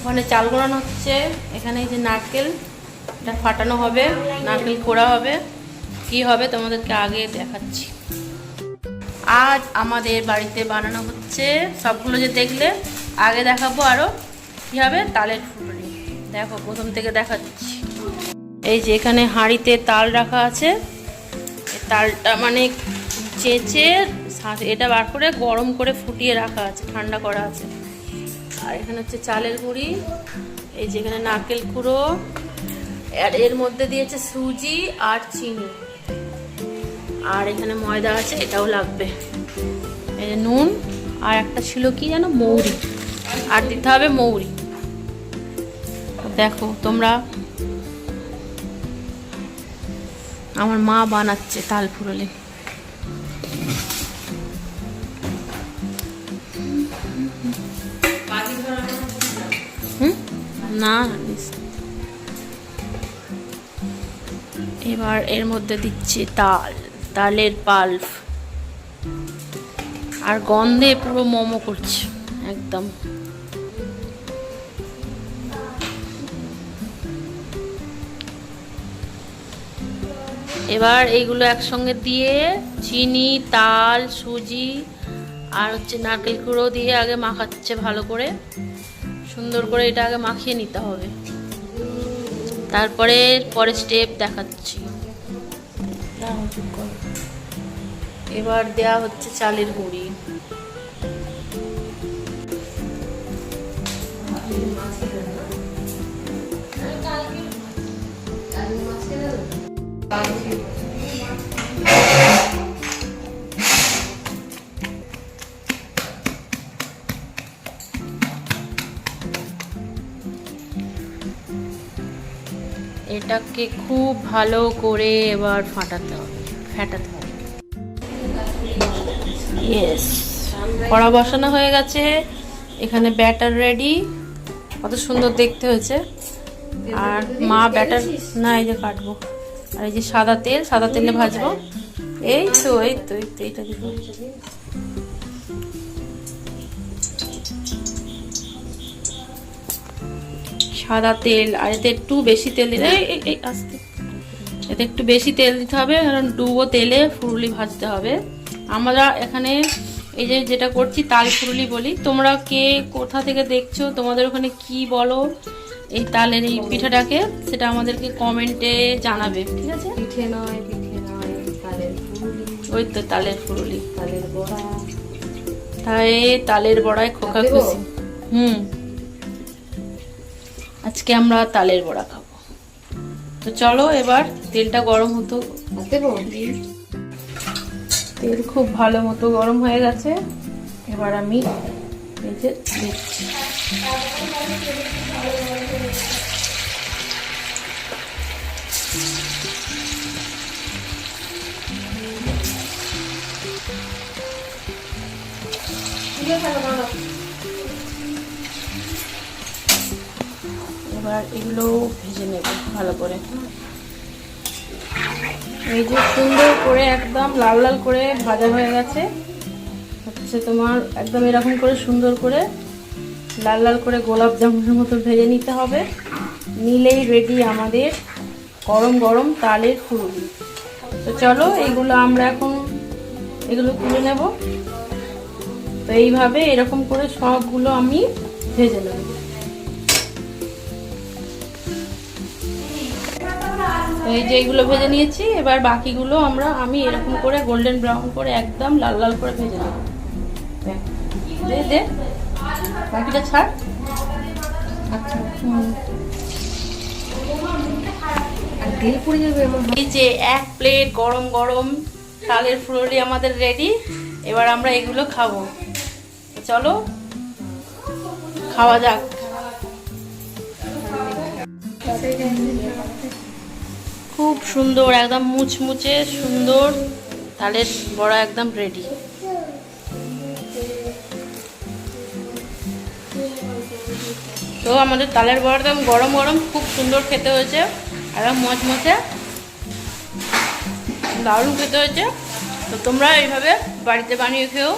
ওখানে চাল গোড়ানো হচ্ছে, এখানে এই যে নারকেল, এটা ফাটানো হবে, নারকেল কোড়া হবে, কি হবে তোমাদেরকে আগে দেখাচ্ছি। আজ আমাদের বাড়িতে বানানো হচ্ছে, সবগুলো যে দেখলে, আগে দেখাবো আরও কী হবে? তালের ফুলুরি দেখো, প্রথম থেকে দেখাচ্ছি। এই যে এখানে হাঁড়িতে তাল রাখা আছে। তালটা মানে চেঁচে এটা বার করে গরম করে ফুটিয়ে রাখা আছে, ঠান্ডা করা আছে। আর এখানে হচ্ছে চালের গুঁড়ি, এই যে এখানে নারকেল কুড়ো, আর এর মধ্যে দিয়েছে সুজি আর চিনি। আর এখানে ময়দা আছে, এটাও লাগবে। এই যে নুন, আর একটা ছিল কি যেন? মৌরি। আর দিতে হবে মৌরি। দেখো, তোমরা আমার মা বানাচ্ছে তাল ফুরলে। না এবার এর মধ্যে দিচ্ছি তাল, তালের পাল্প। আর গন্ধে পুরো মোমো করছে, একদম। এবার এইগুলো একসঙ্গে দিয়ে চিনি, তাল, সুজি আর হচ্ছে নারকেল কুড়ো দিয়ে আগে মাখাচ্ছে ভালো করে। সুন্দর করে এটা আগে মাখিয়ে নিতে হবে তারপরে পরের স্টেপ দেখাচ্ছি। এবার দেয়া হচ্ছে চালের গুঁড়ি এটাকে খুব ভালো করে এবার ফাটাতে হবে, ফেটাতে হবে। ইয়েস কড়া বসানো হয়ে গেছে। এখানে ব্যাটার রেডি। কত সুন্দর দেখতে হয়েছে। আর মা ব্যাটার, না, এই যে কাটবো। আর এই যে সাদা তেল, সাদা তেলে ভাজবো। এই তো এই তো এই তো, এইটা দিব সাদা তেল আর এতে একটু বেশি তেল এই আস্তে। এতে একটু বেশি তেল দিতে হবে কারণ ডুবো তেলে ফুরুলি ভাজতে হবে। আমরা এখানে এই যে যেটা করছি তাল ফুরুলি বলি। তোমরা কে কোথা থেকে দেখছ তোমাদের ওখানে কি বলো এই তালের এই পিঠাটাকে সেটা আমাদেরকে কমেন্টে জানাবে ঠিক আছে? পিঠে নয় পিঠে নয় তালের ওই তো তালের ফুরুলি। তালের বড়া। তাই তালের বড়ায় খোকা? খুশি হুম। আজকে আমরা তালের বড়া খাব। তো চলো এবার তেলটা গরম হতো। দেবো? তেল খুব ভালো মতো গরম হয়ে গেছে। এবার আমি দিচ্ছি। এবার এগুলো ভেজে নেব ভালো করে। এই যে সুন্দর করে একদম লাল লাল করে ভাজা হয়ে গেছে। হচ্ছে তোমার একদম এরকম করে সুন্দর করে লাল লাল করে গোলাপ জামুনের মতো ভেজে নিতে হবে। নিলেই রেডি আমাদের গরম গরম তালের ফুরুলি তো চলো এইগুলো আমরা এখন এগুলো তুলে নেব। তো এইভাবে এরকম করে সবগুলো আমি ভেজে নেব। তো এই যে এইগুলো ভেজে নিয়েছি এবার বাকিগুলো আমরা আমি এরকম করে গোল্ডেন ব্রাউন করে একদম লাল লাল করে ভেজে নেব। দে দে। বাকিটা ছাড়। আচ্ছা তেল পড়ে যাবে এই যে এক প্লেট গরম গরম তালের ফুললি আমাদের রেডি এবার আমরা এগুলো খাব। চলো খাওয়া যাক। খুব সুন্দর, একদম মুচমুচে সুন্দর। তালের বড়া একদম রেডি তো আমাদের তালের বড়া একদম গরম গরম, খুব সুন্দর খেতে হয়েছে। একদম মচমচে। দারুণ খেতে হয়েছে। তো তোমরা এইভাবে বাড়িতে বানিয়ে খেও।